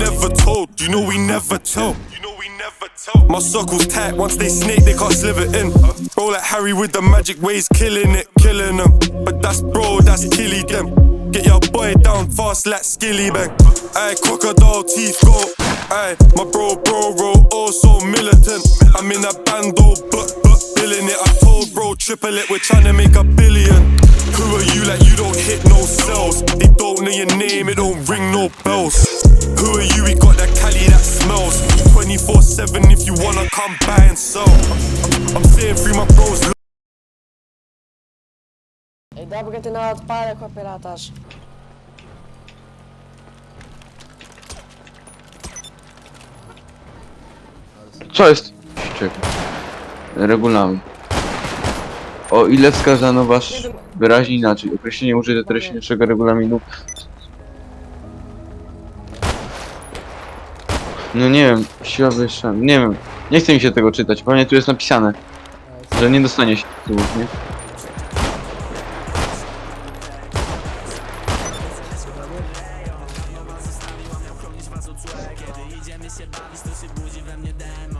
never told. You know we never tell. You know we never tell. My circle's tight. Once they snake, they can't sliver in. Roll like Harry with the magic ways, killing it, killing them. But that's bro, that's killy them. Get your boy down fast like Skilly Bang. Ayy, crocodile teeth go. Ayy, my bro, bro, bro also militant. I'm in a bando, but, but, billing it. I told bro, triple it, we're trying to make a billion. Who are you like you don't hit no cells? They don't know your name, it don't ring no bells. Who are you? We got that Cali that smells. 24 7 if you wanna come by and sell. I'm, I'm saying through my bros. Ej, dobra, ty na odpale, chłopie latasz. Co jest? Czekaj. Regular. O ile wskazano was wyraźnie inaczej. Określenie użyte treśniejszego regulaminu. No nie wiem, siła wyższa. Nie wiem. Nie chce mi się tego czytać. Pewnie tu jest napisane, że nie dostanie się tu nie? Kiedy idziemy się bawić, to się budzi we mnie demon